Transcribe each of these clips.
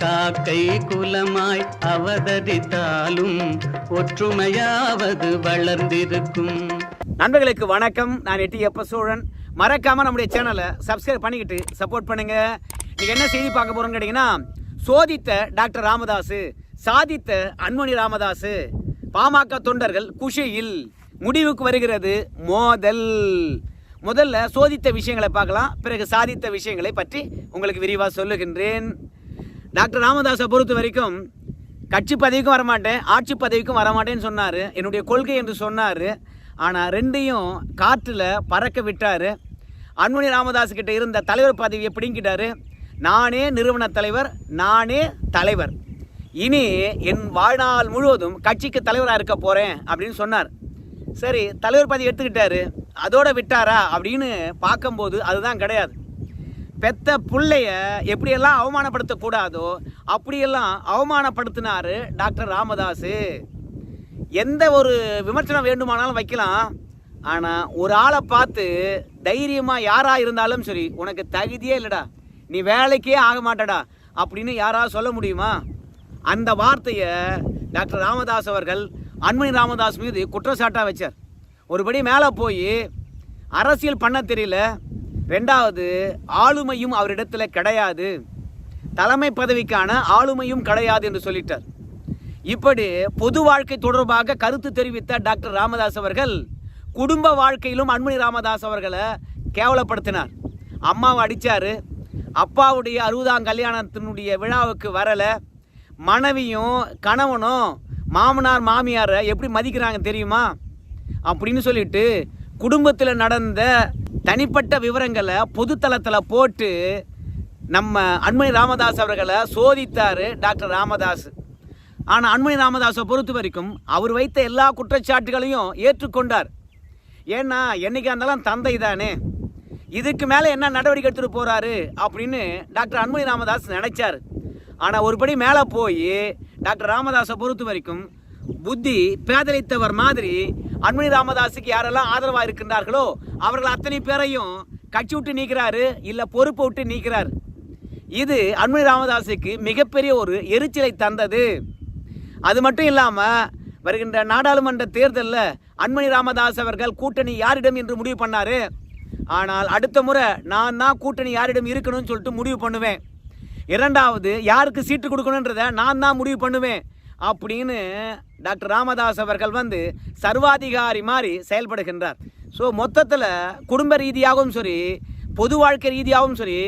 காக்கை குலமாய் அவதரித்தாலும் ஒற்றுமையாவது வளர்ந்திருக்கும். நண்பர்களுக்கு வணக்கம். நான் எட்டி எப்ப சோழன். மறக்காம நம்முடைய சேனலை சப்ஸ்கிரைப் பண்ணிக்கிட்டு சப்போர்ட் பண்ணுங்க. நீங்க என்ன செய்தி பார்க்க போறோம்னு கேட்டீங்கன்னா சோதித்த டாக்டர் ராமதாஸ் சாதித்த அன்மணி ராமதாஸ் பாமக தொண்டர்கள் குஷியில் முடிவுக்கு வருகிறது மோதல். முதல்ல சோதித்த விஷயங்களை பார்க்கலாம். பிறகு சாதித்த விஷயங்களை பற்றி உங்களுக்கு விரிவாக சொல்லுகின்றேன். டாக்டர் ராமதாஸை பொறுத்த வரைக்கும் கட்சி பதவிக்கும் வரமாட்டேன் ஆட்சி பதவிக்கும் வரமாட்டேன்னு சொன்னார். என்னுடைய கொள்கை என்று சொன்னார். ஆனால் ரெண்டையும் காற்றில் பறக்க விட்டார். அன்மணி ராமதாஸ் கிட்ட இருந்த தலைவர் பதவியை பிடிங்கிட்டாரு. நானே நிறுவன தலைவர் நானே தலைவர். இனி என் வாழ்நாள் முழுவதும் கட்சிக்கு தலைவராக இருக்க போகிறேன் அப்படின்னு சொன்னார். சரி தலைவர் பதவி எடுத்துக்கிட்டாரு. அதோட விட்டாரா அப்படின்னு பார்க்கும்போது அதுதான் கிடையாது. பெத்த பிள்ளைய எப்படியெல்லாம் அவமானப்படுத்தக்கூடாதோ அப்படியெல்லாம் அவமானப்படுத்தினாரு டாக்டர் ராமதாஸ் எந்த ஒரு விமர்சனம் வேண்டுமானாலும் வைக்கலாம். ஆனால் ஒரு ஆளை பார்த்து தைரியமாக யாராக இருந்தாலும் சரி உனக்கு தகுதியே இல்லைடா. நீ வேலைக்கே ஆக மாட்டடா அப்படின்னு யாராவது சொல்ல முடியுமா? அந்த வார்த்தையை டாக்டர் ராமதாஸ் அவர்கள் அன்மணி ராமதாஸ் மீது குற்றச்சாட்டாக வச்சார். ஒருபடி மேலே போய் அரசியல் பண்ண தெரியல. ரெண்டாவது ஆளுமையும் அவரிடத்துல கிடையாது. தலைமை பதவிக்கான ஆளுமையும் கிடையாது என்று சொல்லிட்டார். இப்படி பொது வாழ்க்கை தொடர்பாக கருத்து தெரிவித்த டாக்டர் ராமதாஸ் அவர்கள் குடும்ப வாழ்க்கையிலும் அன்மணி ராமதாஸ் அவர்களை கேவலப்படுத்தினார். அம்மாவை அடித்தார் அப்பாவுடைய அறுபதாம் கல்யாணத்தினுடைய விழாவுக்கு வரலை. மனைவியும் கணவனும் மாமனார் மாமியாரை எப்படி மதிக்கிறாங்க தெரியுமா? அப்படின்னு சொல்லிட்டு குடும்பத்தில் நடந்த தனிப்பட்ட விவரங்களை பொதுத்தளத்தில் போட்டு நம்ம அன்மணி ராமதாஸ் அவர்களை சோதித்தார் டாக்டர் ராமதாஸ். ஆனால் அன்மணி ராமதாஸை பொறுத்த வரைக்கும் அவர் வைத்த எல்லா குற்றச்சாட்டுகளையும் ஏற்றுக்கொண்டார். ஏன்னா என்னைக்கா இருந்தாலும் தந்தை தானே. இதுக்கு மேலே என்ன நடவடிக்கை எடுத்துகிட்டு போகிறாரு அப்படின்னு டாக்டர் அன்மணி ராமதாஸ் நினைச்சார். ஆனால் ஒருபடி மேலே போய் டாக்டர் ராமதாஸை பொறுத்த வரைக்கும் புத்தி பேதலித்தவர் மாதிரி அன்மணி ராமதாஸுக்கு யாரெல்லாம் ஆதரவாக இருக்கின்றார்களோ அவர்கள் அத்தனை பேரையும் கட்சி விட்டு நீக்கிறாரு இல்லை பொறுப்பை விட்டு நீக்கிறார். இது அன்மணி ராமதாஸுக்கு மிகப்பெரிய ஒரு எரிச்சலை தந்தது. அது மட்டும் இல்லாமல் வருகின்ற நாடாளுமன்ற தேர்தலில் அன்மணி ராமதாஸ் அவர்கள் கூட்டணி யாரிடம் என்று முடிவு பண்ணார். ஆனால் அடுத்த முறை நான் தான் கூட்டணி யாரிடம் இருக்கணும்னு சொல்லிட்டு முடிவு பண்ணுவேன். இரண்டாவது யாருக்கு சீட்டு கொடுக்கணுன்றத நான் தான் முடிவு பண்ணுவேன். அப்படின்னு டாக்டர் ராமதாஸ் அவர்கள் வந்து சர்வாதிகாரி மாதிரி செயல்படுகின்றார். ஸோ மொத்தத்தில் குடும்ப ரீதியாகவும் சரி பொது வாழ்க்கை ரீதியாகவும் சரி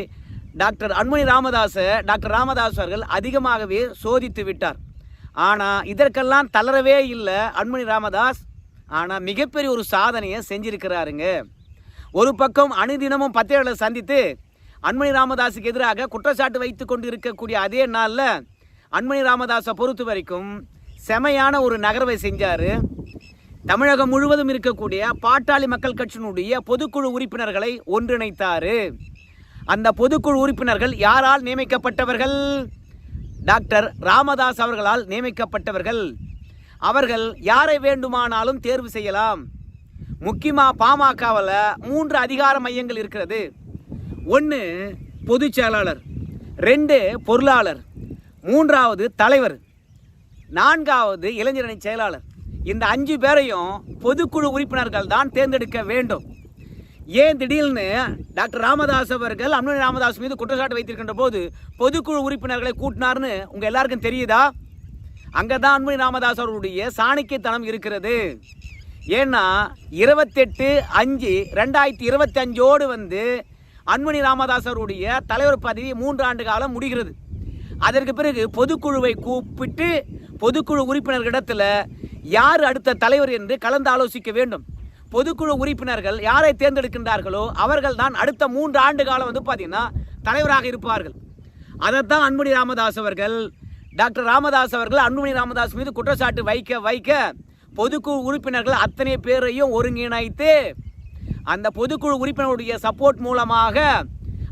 டாக்டர் அன்மணி ராமதாஸை டாக்டர் ராமதாஸ் அவர்கள் அதிகமாகவே சோதித்து விட்டார். ஆனால் இதற்கெல்லாம் தளரவே இல்லை அன்மணி ராமதாஸ். ஆனால் மிகப்பெரிய ஒரு சாதனையை செஞ்சிருக்கிறாருங்க. ஒரு பக்கம் அணுதினமும் பத்திரிகைகளை சந்தித்து அன்மணி ராமதாஸுக்கு எதிராக குற்றச்சாட்டு வைத்து கொண்டு இருக்கக்கூடிய அதே நாளில் அன்மணி ராமதாஸை பொறுத்த வரைக்கும் செமையான ஒரு நகர்வை செஞ்சார். தமிழகம் முழுவதும் இருக்கக்கூடிய பாட்டாளி மக்கள் கட்சியினுடைய பொதுக்குழு உறுப்பினர்களை ஒன்றிணைத்தார். அந்த பொதுக்குழு உறுப்பினர்கள் யாரால் நியமிக்கப்பட்டவர்கள்? டாக்டர் ராமதாஸ் அவர்களால் நியமிக்கப்பட்டவர்கள். அவர்கள் யாரை வேண்டுமானாலும் தேர்வு செய்யலாம். முக்கியமாக பாமகவில் மூன்று அதிகார மையங்கள் இருக்கிறது. ஒன்று பொதுச் செயலாளர் ரெண்டு பொருளாளர். மூன்றாவது தலைவர் நான்காவது இளைஞரணி செயலாளர். இந்த அஞ்சு பேரையும் பொதுக்குழு உறுப்பினர்கள் தான் தேர்ந்தெடுக்க வேண்டும். ஏன் திடீர்னு டாக்டர் ராமதாஸ் அவர்கள் அன்மணி ராமதாஸ் மீது குற்றச்சாட்டு வைத்திருக்கின்ற போது பொதுக்குழு உறுப்பினர்களை கூட்டினார்னு உங்க எல்லாருக்கும் தெரியுதா? அங்கே தான் அன்மணி ராமதாஸ் அவர்களுடைய சாணக்கியத்தனம் இருக்கிறது. ஏன்னா இருபத்தெட்டு அஞ்சு ரெண்டாயிரத்தி இருபத்தி அஞ்சோடு வந்து அன்மணி ராமதாஸ் அவருடைய தலைவர் பதவி மூன்று ஆண்டு காலம் முடிகிறது. அதற்கு பிறகு பொதுக்குழுவை கூப்பிட்டு பொதுக்குழு உறுப்பினர்களிடத்தில் யார் அடுத்த தலைவர் என்று கலந்து ஆலோசிக்க வேண்டும். பொதுக்குழு உறுப்பினர்கள் யாரை தேர்ந்தெடுக்கின்றார்களோ அவர்கள் தான் அடுத்த மூன்று ஆண்டு காலம் வந்து பார்த்தீங்கன்னா தலைவராக இருப்பார்கள். அதைத்தான் அன்புமணி ராமதாஸ் அவர்கள் டாக்டர் ராமதாஸ் அவர்கள் அன்புமணி ராமதாஸ் மீது குற்றச்சாட்டு வைக்க வைக்க பொதுக்குழு உறுப்பினர்கள் அத்தனை பேரையும் ஒருங்கிணைத்து அந்த பொதுக்குழு உறுப்பினருடைய சப்போர்ட் மூலமாக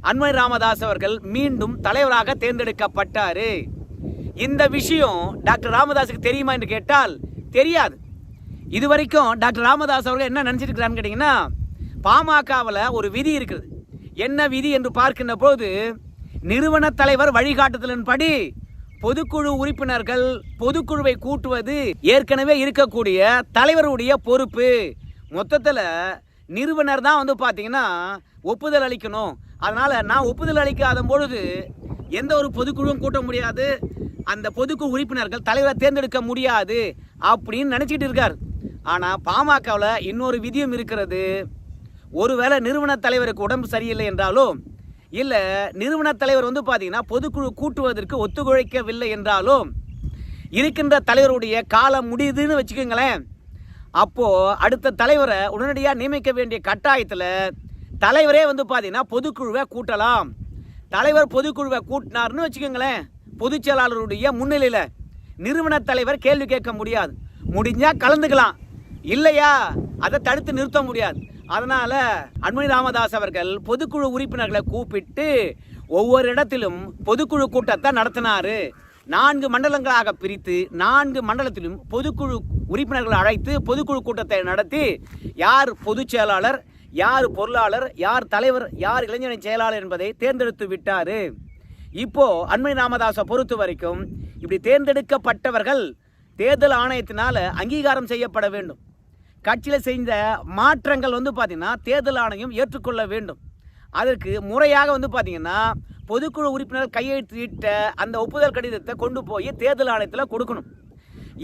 அன்மை ராமதாஸ் அவர்கள் மீண்டும் தலைவராக தேர்ந்தெடுக்கப்பட்டார். இந்த விஷயம் டாக்டர் ராமதாஸுக்கு தெரியுமா என்று கேட்டால் தெரியாது. இது வரைக்கும் டாக்டர் ராமதாஸ் அவர்கள் என்ன நினச்சிட்டு கேட்டிங்கன்னா பாமகவில் ஒரு விதி இருக்குது. என்ன விதி என்று பார்க்கின்ற போது நிறுவன தலைவர் வழிகாட்டுதலின்படி பொதுக்குழு உறுப்பினர்கள் பொதுக்குழுவை கூட்டுவது ஏற்கனவே இருக்கக்கூடிய தலைவருடைய பொறுப்பு. மொத்தத்தில் நிறுவனர் தான் வந்து பார்த்தீங்கன்னா ஒப்புதல் அளிக்கணும். அதனால் நான் ஒப்புதல் அளிக்காத பொழுது எந்த ஒரு பொதுக்குழுவும் கூட்ட முடியாது. அந்த பொதுக்குழு உறுப்பினர்கள் தலைவரை தேர்ந்தெடுக்க முடியாது அப்படின்னு நினச்சிட்டு இருக்கார். ஆனால் பாமகவில் இன்னொரு விதியும் இருக்கிறது. ஒருவேளை நிறுவன தலைவருக்கு உடம்பு சரியில்லை என்றாலும் இல்லை நிறுவன தலைவர் வந்து பார்த்தீங்கன்னா பொதுக்குழு கூட்டுவதற்கு ஒத்துழைக்கவில்லை என்றாலும் இருக்கின்ற தலைவருடைய காலம் முடியுதுன்னு வச்சுக்கோங்களேன். அப்போது அடுத்த தலைவரை உடனடியாக நியமிக்க வேண்டிய கட்டாயத்தில் தலைவரே வந்து பார்த்தீங்கன்னா பொதுக்குழுவை கூட்டலாம். தலைவர் பொதுக்குழுவை கூட்டினார்னு வச்சுக்கோங்களேன். பொதுச் செயலாளருடைய முன்னிலையில் நிறுவன தலைவர் கேள்வி கேட்க முடியாது. முடிஞ்சால் கலந்துக்கலாம். இல்லையா? அதை தடுத்து நிறுத்த முடியாது. அதனால் அன்மணி ராமதாஸ் அவர்கள் பொதுக்குழு உறுப்பினர்களை கூப்பிட்டு ஒவ்வொரு இடத்திலும் பொதுக்குழு கூட்டத்தை நடத்தினார். நான்கு மண்டலங்களாக பிரித்து நான்கு மண்டலத்திலும் பொதுக்குழு உறுப்பினர்களை அழைத்து பொதுக்குழு கூட்டத்தை நடத்தி யார் பொதுச் செயலாளர் யார் பொருளாளர் யார் தலைவர் யார் இளைஞரணி செயலாளர் என்பதை தேர்ந்தெடுத்து விட்டார். இப்போ அண்மை ராமதாஸை பொறுத்த வரைக்கும் இப்படி தேர்ந்தெடுக்கப்பட்டவர்கள் தேர்தல் ஆணையத்தினால் அங்கீகாரம் செய்யப்பட வேண்டும். கட்சியில் செய்த மாற்றங்கள் வந்து பார்த்திங்கன்னா தேர்தல் ஆணையம் ஏற்றுக்கொள்ள வேண்டும். அதற்கு முறையாக வந்து பார்த்திங்கன்னா பொதுக்குழு உறுப்பினர் கையெழுத்திட்ட அந்த ஒப்புதல் கடிதத்தை கொண்டு போய் தேர்தல் ஆணையத்தில் கொடுக்கணும்.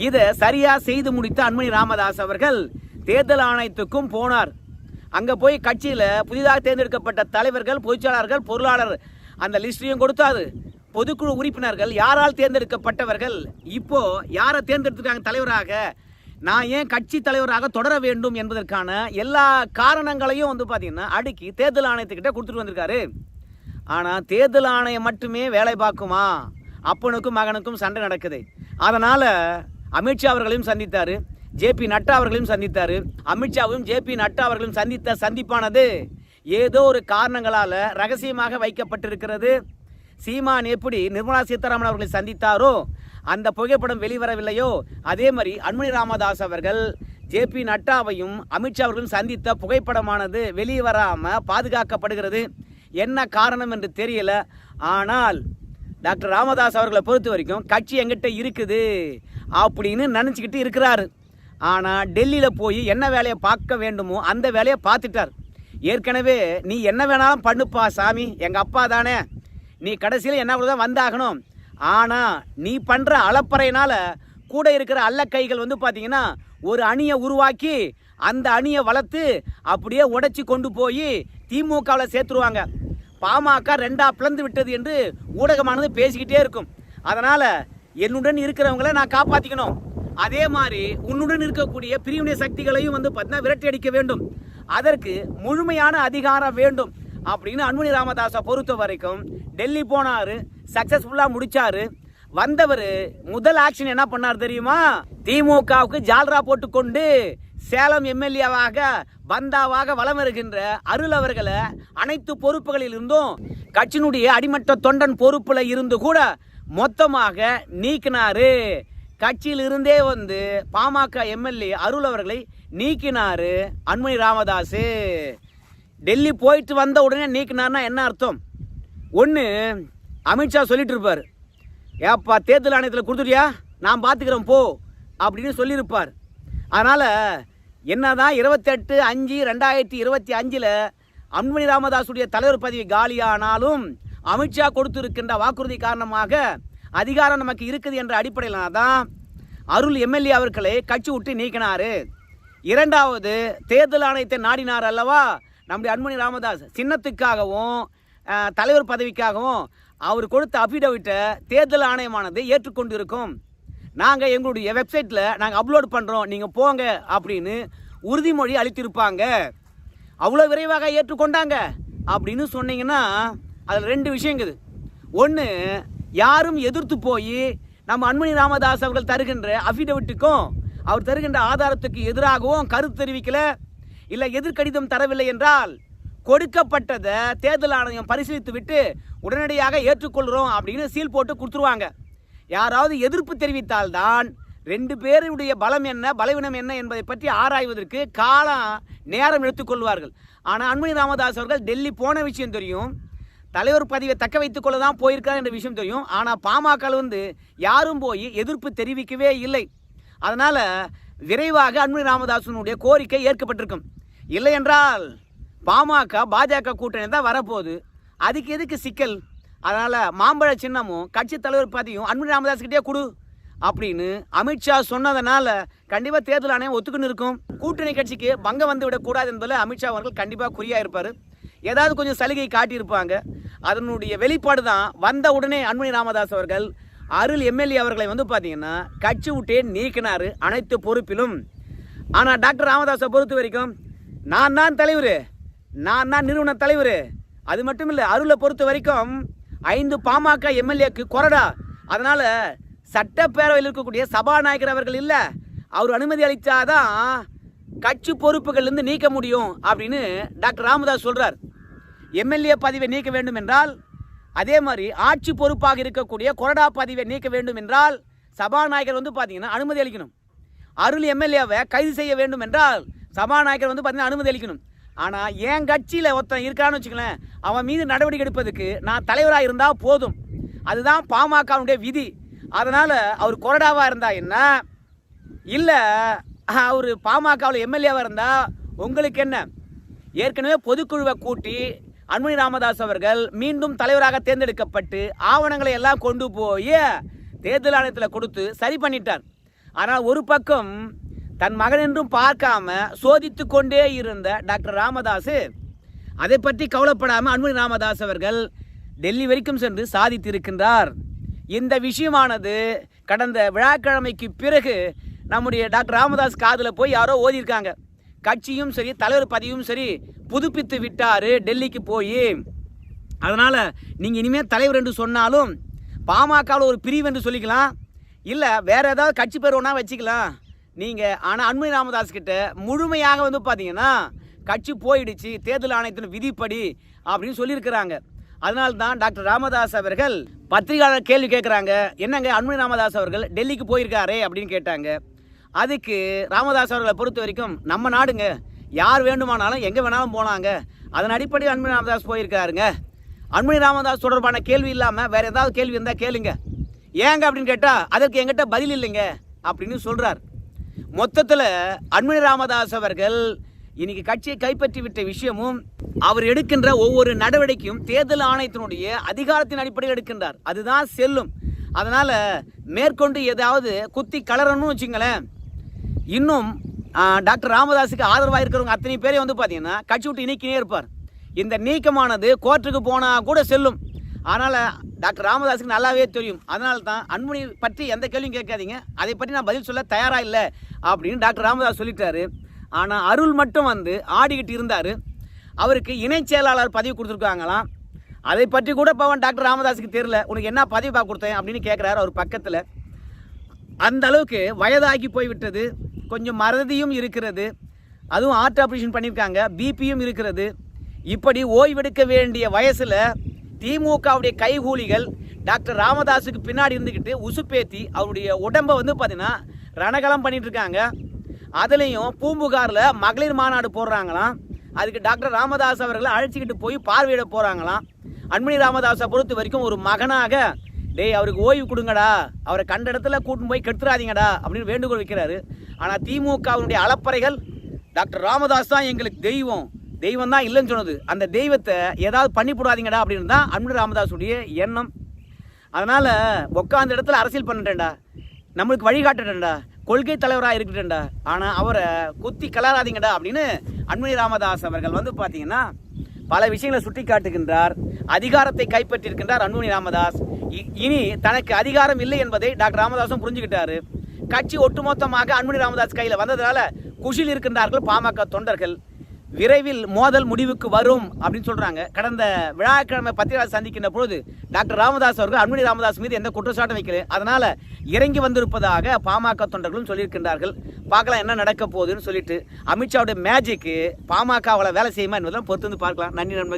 இதை சரியாக செய்து முடித்த அன்மணி ராமதாஸ் அவர்கள் தேர்தல் ஆணையத்துக்கும் போனார். அங்கே போய் கட்சியில் புதிதாக தேர்ந்தெடுக்கப்பட்ட தலைவர்கள் பொதுச்செயலாளர்கள் பொருளாளர் அந்த லிஸ்ட்டையும் கொடுத்தாரு. பொதுக்குழு உறுப்பினர்கள் யாரால் தேர்ந்தெடுக்கப்பட்டவர்கள் இப்போ யாரை தேர்ந்தெடுத்துருக்காங்க தலைவராக? நான் ஏன் கட்சி தலைவராக தொடர வேண்டும் என்பதற்கான எல்லா காரணங்களையும் வந்து பார்த்திங்கன்னா அடுக்கி தேர்தல் ஆணையத்துக்கிட்ட கொடுத்துட்டு வந்திருக்காரு. ஆனால் தேர்தல் ஆணையம் மட்டுமே வேலை பார்க்குமா? அப்பனுக்கும் மகனுக்கும் சண்டை நடக்குது. அதனால் அமித்ஷா அவர்களையும் சந்தித்தார். ஜேபி நட்டா அவர்களையும் சந்தித்தார். அமித்ஷாவும் ஜேபி நட்டா அவர்களும் சந்தித்த சந்திப்பானது ஏதோ ஒரு காரணங்களால் ரகசியமாக வைக்கப்பட்டிருக்கிறது. சீமான் எப்படி நிர்மலா சீதாராமன் அவர்களை சந்தித்தாரோ அந்த புகைப்படம் வெளிவரவில்லையோ அதே மாதிரி அன்மணி ராமதாஸ் அவர்கள் ஜேபி நட்டாவையும் அமித்ஷா அவர்களும் சந்தித்த புகைப்படமானது வெளிவராமல் பாதுகாக்கப்படுகிறது. என்ன காரணம் என்று தெரியல. ஆனால் டாக்டர் ராமதாஸ் அவர்களை பொறுத்த வரைக்கும் கட்சி எங்கிட்ட இருக்குது அப்படின்னு நினச்சிக்கிட்டு இருக்கிறாரு. ஆனால் டெல்லியில் போய் என்ன வேலையை பார்க்க வேண்டுமோ அந்த வேலையை பார்த்துட்டார். ஏற்கனவே நீ என்ன வேணாலும் பண்ணுப்பா சாமி எங்கள் அப்பா தானே. நீ கடைசியில் என்ன தான் வந்தாகணும். ஆனால் நீ பண்ணுற அளப்பறையினால் கூட இருக்கிற அல்ல கைகள் வந்து பார்த்தீங்கன்னா ஒரு அணியை உருவாக்கி அந்த அணியை வளர்த்து அப்படியே உடைச்சி கொண்டு போய் திமுகவில் சேர்த்துருவாங்க. பாமக ரெண்டா பிளந்து விட்டது என்று ஊடகமானது பேசிக்கிட்டே இருக்கும். அதனால் என்னுடன் இருக்கிறவங்கள நான் காப்பாற்றிக்கணும் அதே மாதிரி உன்னுடன் இருக்கக்கூடிய பிரிவினை சக்திகளையும் வந்து பார்த்தீங்கன்னா விரட்டி அடிக்க வேண்டும். அதற்கு முழுமையான அதிகாரம் வேண்டும். அப்படின்னு அன்மணி ராமதாஸை பொறுத்த வரைக்கும் டெல்லி போனார் சக்ஸஸ்ஃபுல்லாக முடித்தார் வந்தவர் முதல் ஆக்ஷன் என்ன பண்ணார் தெரியுமா? திமுகவுக்கு ஜால்ரா போட்டுக்கொண்டு சேலம் எம்எல்ஏவாக பந்தாவாக வலம் வருகின்ற அருள் அவர்களை அனைத்து பொறுப்புகளில் இருந்தும் கட்சியினுடைய அடிமட்ட தொண்டன் பொறுப்பில் இருந்து கூட மொத்தமாக நீக்கினாரு. கட்சியில் இருந்தே வந்து பாமக எம்எல்ஏ அருள் அவர்களை நீக்கினார் அன்மணி ராமதாஸ் டெல்லி போயிட்டு வந்த உடனே நீக்கினார்னா என்ன அர்த்தம்? ஒன்று அமித்ஷா சொல்லிட்டு இருப்பார் ஏப்பா தேர்தல் ஆணையத்தில் கொடுத்துட்டியா? நான் பார்த்துக்கிறேன் போ அப்படின்னு சொல்லியிருப்பார். அதனால் என்ன தான் இருபத்தெட்டு அஞ்சு ரெண்டாயிரத்தி இருபத்தி அஞ்சில் அன்புமணி ராமதாஸுடைய தலைவர் பதவி காலியானாலும் அமித்ஷா கொடுத்திருக்கின்ற வாக்குறுதி காரணமாக அதிகாரம் நமக்கு இருக்குது என்ற அடிப்படையில் தான் அருள் எம்எல்ஏ அவர்களை கட்சி விட்டு நீக்கினார். இரண்டாவது தேர்தல் ஆணையத்தை நாடினார் அல்லவா? நம்முடைய அன்புமணி ராமதாஸ் சின்னத்துக்காகவும் தலைவர் பதவிக்காகவும் அவர் கொடுத்த அபிடவிட்டை தேர்தல் ஆணையமானது ஏற்றுக்கொண்டு இருக்கும் நாங்கள் எங்களுடைய வெப்சைட்டில் நாங்கள் அப்லோட் பண்ணுறோம் நீங்கள் போங்க அப்படின்னு உறுதிமொழி அளித்திருப்பாங்க. அவ்வளோ விரைவாக ஏற்றுக்கொண்டாங்க அப்படின்னு சொன்னீங்கன்னா அதில் ரெண்டு விஷயங்குது ஒன்று யாரும் எதிர்த்து போய் நம்ம அன்மணி ராமதாஸ் அவர்கள் தருகின்ற அஃபிடவிட்டுக்கும் அவர் தருகின்ற ஆதாரத்துக்கு எதிராகவும் கருத்து தெரிவிக்கல. இல்லை எதிர்கடிதம் தரவில்லை என்றால் கொடுக்கப்பட்டதை தேர்தல் ஆணையம் பரிசீலித்து விட்டு உடனடியாக ஏற்றுக்கொள்கிறோம் அப்படின்னு சீல் போட்டு கொடுத்துருவாங்க. யாராவது எதிர்ப்பு தெரிவித்தால்தான் ரெண்டு பேருடைய பலம் என்ன பலவீனம் என்ன என்பதை பற்றி ஆராய்வதற்கு காலம் நேரம் எடுத்துக்கொள்வார்கள். ஆனால் அன்மணி ராமதாஸ் அவர்கள் டெல்லி போன விஷயம் தெரியும். தலைவர் பதவியை தக்க வைத்துக் கொள்ள தான் போயிருக்காரு என்ற விஷயம் தெரியும். ஆனால் பாமக வந்து யாரும் போய் எதிர்ப்பு தெரிவிக்கவே இல்லை. அதனால் விரைவாக அன்புமணி ராமதாசனுடைய கோரிக்கை ஏற்கப்பட்டிருக்கும். இல்லை என்றால் பாமக பாஜக கூட்டணி தான் வரப்போகுது. அதுக்கு எதுக்கு சிக்கல்? அதனால் மாம்பழ சின்னமும் கட்சி தலைவர் பதவியும் அன்புமணி ராமதாஸ்கிட்டே கொடு அப்படின்னு அமித்ஷா சொன்னதனால கண்டிப்பாக தேர்தல் ஆணையம் ஒத்துக்குன்னு இருக்கும். கூட்டணி கட்சிக்கு பங்கம் வந்து விடக்கூடாது என்பதில் அமித்ஷா அவர்கள் கண்டிப்பாக குறியாக இருப்பார். ஏதாவது கொஞ்சம் சலுகை காட்டியிருப்பாங்க. அதனுடைய வெளிப்பாடு தான் வந்த உடனே அன்புமணி ராமதாஸ் அவர்கள் அருள் எம்எல்ஏ அவர்களை வந்து பார்த்தீங்கன்னா கட்சி விட்டே நீக்கினார் அனைத்து பொறுப்பிலும். ஆனால் டாக்டர் ராமதாஸை பொறுத்த வரைக்கும் நான் தான் தலைவர். நான் தான் நிறுவன தலைவர். அது மட்டும் இல்லை அருளை பொறுத்த வரைக்கும் ஐந்து பாமக எம்எல்ஏக்கு கொறடா. அதனால் சட்டப்பேரவையில் இருக்கக்கூடிய சபாநாயகர் அவர்கள் இல்லை. அவர் அனுமதி அளித்தாதான் கட்சி பொறுப்புகள்லேருந்து நீக்க முடியும் அப்படின்னு டாக்டர் ராமதாஸ் சொல்கிறார் எம்எல்ஏ பதவியை நீக்க வேண்டும் என்றால் அதே மாதிரி ஆட்சி பொறுப்பாக இருக்கக்கூடிய கொறடா பதவியை நீக்க வேண்டும் என்றால் சபாநாயகர் வந்து பார்த்தீங்கன்னா அனுமதி அளிக்கணும். அருள் எம்எல்ஏவை கைது செய்ய வேண்டும் என்றால் சபாநாயகர் வந்து பார்த்தீங்கன்னா அனுமதி அளிக்கணும். ஆனால் என் கட்சியில் ஒருத்தன் இருக்கான்னு வச்சுக்கலேன் அவன் மீது நடவடிக்கை எடுப்பதுக்கு நான் தலைவராக இருந்தால் போதும். அதுதான் பாமகவுடைய விதி. அதனால் அவர் கொறடாவாக இருந்தால் என்ன? இல்லை அவர் பாமகவில் எம்எல்ஏவாக இருந்தால் உங்களுக்கு என்ன? ஏற்கனவே பொதுக்குழுவை கூட்டி அன்புமணி ராமதாஸ் அவர்கள் மீண்டும் தலைவராக தேர்ந்தெடுக்கப்பட்டு ஆவணங்களை எல்லாம் கொண்டு போய் தேர்தல் ஆணையத்தில் கொடுத்து சரி பண்ணிட்டார். ஆனால் ஒரு பக்கம் தன் மகன் என்றும் பார்க்காம சோதித்து கொண்டே இருந்த டாக்டர் ராமதாஸ் அதை பற்றி கவலைப்படாமல் அன்புமணி ராமதாஸ் அவர்கள் டெல்லி வரைக்கும் சென்று சாதித்திருக்கின்றார். இந்த விஷயமானது கடந்த விழாக்கிழமைக்கு பிறகு நம்முடைய டாக்டர் ராமதாஸ் காதில் போய் யாரோ ஓதியிருக்காங்க. கட்சியும் சரி தலைவர் பதவியும் சரி புதுப்பித்து விட்டார் டெல்லிக்கு போய். அதனால் நீங்கள் இனிமேல் தலைவர் என்று சொன்னாலும் பாமகவில் ஒரு பிரிவு என்று சொல்லிக்கலாம். இல்லை வேறு ஏதாவது கட்சி பேர் ஒன்றா வச்சுக்கலாம். நீங்கள் ஆனால் அன்புமணி ராமதாஸ் கிட்ட முழுமையாக வந்து பார்த்தீங்கன்னா கட்சி போயிடுச்சு தேர்தல் ஆணையத்தின் விதிப்படி அப்படின்னு சொல்லியிருக்கிறாங்க. அதனால்தான் டாக்டர் ராமதாஸ் அவர்கள் பத்திரிகையாளர் கேள்வி கேட்குறாங்க. என்னங்க அன்புமணி ராமதாஸ் அவர்கள் டெல்லிக்கு போயிருக்காரே அப்படின்னு கேட்டாங்க. அதுக்கு ராமதாஸ் அவர்களை பொறுத்த வரைக்கும் நம்ம நாடுங்க. யார் வேண்டுமானாலும் எங்கே வேணாலும் போனாங்க அதன் அடிப்படையில் அன்புமணி ராமதாஸ் போயிருக்காருங்க அன்புமணி ராமதாஸ் தொடர்பான கேள்வி இல்லாமல் வேறு ஏதாவது கேள்வி இருந்தால் கேளுங்க. ஏங்க அப்படின்னு கேட்டால் அதற்கு எங்கிட்ட பதில் இல்லைங்க அப்படின்னு சொல்கிறார் மொத்தத்தில் அன்புமணி ராமதாஸ் அவர்கள் இன்னைக்கு கட்சியை கைப்பற்றி விட்ட விஷயமும் அவர் எடுக்கின்ற ஒவ்வொரு நடவடிக்கையும் தேர்தல் ஆணையத்தினுடைய அதிகாரத்தின் அடிப்படையில் எடுக்கின்றார். அதுதான் செல்லும். அதனால் மேற்கொண்டு ஏதாவது குத்தி கலரணும்னு வச்சுங்களேன் இன்னும் டாக்டர் ராமதாஸுக்கு ஆதரவாக இருக்கிறவங்க அத்தனை பேரையும் வந்து பார்த்தீங்கன்னா கட்சி விட்டு நீக்கினே இருப்பார். இந்த நீக்கமானது கோர்ட்டுக்கு போனால் கூட செல்லும். அதனால் டாக்டர் ராமதாஸுக்கு நல்லாவே தெரியும். அதனால தான் அன்புமணி பற்றி எந்த கேள்வியும் கேட்காதீங்க. அதை பற்றி நான் பதில் சொல்ல தயாராக இல்லை அப்படின்னு டாக்டர் ராமதாஸ் சொல்லிட்டாரு. ஆனால் அருள் மட்டும் வந்து ஆடிக்கிட்டு இருந்தார். அவருக்கு இணைச் செயலாளர் பதவி கொடுத்துருக்காங்களாம். அதை பற்றி கூட பவன் டாக்டர் ராமதாஸுக்கு தெரியல. உனக்கு என்ன பதவி பார்க்க கொடுத்தேன் அப்படின்னு கேட்குறாரு அவர் பக்கத்தில். அந்த அளவுக்கு வயதாகி போய்விட்டது. கொஞ்சம் மறதியும் இருக்கிறது. அதுவும் ஹார்ட் ஆப்ரேஷன் பண்ணியிருக்காங்க பிபியும் இருக்கிறது. இப்படி ஓய்வெடுக்க வேண்டிய வயசில் திமுகவுடைய கைகூலிகள் டாக்டர் ராமதாஸுக்கு பின்னாடி இருந்துக்கிட்டு உசுப்பேத்தி அவருடைய உடம்பை வந்து பார்த்தீங்கன்னா ரணகலம் பண்ணிட்டு இருக்காங்க அதுலேயும் பூம்புகாரில் மகளிர் மாநாடு போடுறாங்களாம். அதுக்கு டாக்டர் ராமதாஸ் அவர்களை அழைச்சிக்கிட்டு போய் பார்வையிட போகிறாங்களாம் அன்மணி ராமதாஸை பொறுத்த வரைக்கும் ஒரு மகனாக டேய் அவருக்கு ஓய்வு கொடுங்கடா. அவரை கண்ட இடத்துல கூட்டின்னு போய் கெடுத்துறாதீங்கடா அப்படின்னு வேண்டுகோள் வைக்கிறாரு. ஆனால் திமுகவினுடைய அலப்பறைகள் டாக்டர் ராமதாஸ் தான் எங்களுக்கு தெய்வம். தெய்வம் தான் இல்லைன்னு சொன்னது. அந்த தெய்வத்தை ஏதாவது பண்ணி போடாதீங்கடா அப்படின்னு தான் அன்பு ராமதாஸுடைய எண்ணம். அதனால் உட்காந்த இடத்துல அரசியல் பண்ணிட்டேன்டா. நம்மளுக்கு வழிகாட்டுட்டேன்டா கொள்கை தலைவராக இருக்கட்டேன்டா. ஆனால் அவரை குத்தி கலராதிங்கடா அப்படின்னு அன்புமணி ராமதாஸ் அவர்கள் வந்து பார்த்தீங்கன்னா பல விஷயங்களை சுட்டி காட்டுகின்றார் அதிகாரத்தை கைப்பற்றியிருக்கின்றார் அன்புமணி ராமதாஸ். இனி தனக்கு அதிகாரம் இல்லை என்பதை டாக்டர் ராமதாஸும் புரிஞ்சுக்கிட்டாரு. கட்சி ஒட்டுமொத்தமாக அன்புமணி ராமதாஸ் கையில் வந்ததுனால குஷியில் இருக்கின்றார்கள் பாமக தொண்டர்கள். விரைவில் மோதல் முடிவுக்கு வரும் அப்படின்னு சொல்றாங்க. கடந்த விழாக்கிழமை பத்திரிகையாளர் சந்திக்கின்ற பொழுது டாக்டர் ராமதாஸ் அவர்கள் அன்புமணி ராமதாஸ் மீது எந்த குற்றச்சாட்டும் வைக்கல. அதனால இறங்கி வந்திருப்பதாக பாமக தொண்டர்களும் சொல்லியிருக்கின்றார்கள். பார்க்கலாம் என்ன நடக்க போகுதுன்னு சொல்லிட்டு அமித்ஷாவுடைய மேஜிக்கு பாமகவில் வேலை செய்யுமா என்பதெல்லாம் பொறுத்து வந்து பார்க்கலாம். நன்றி நன்மை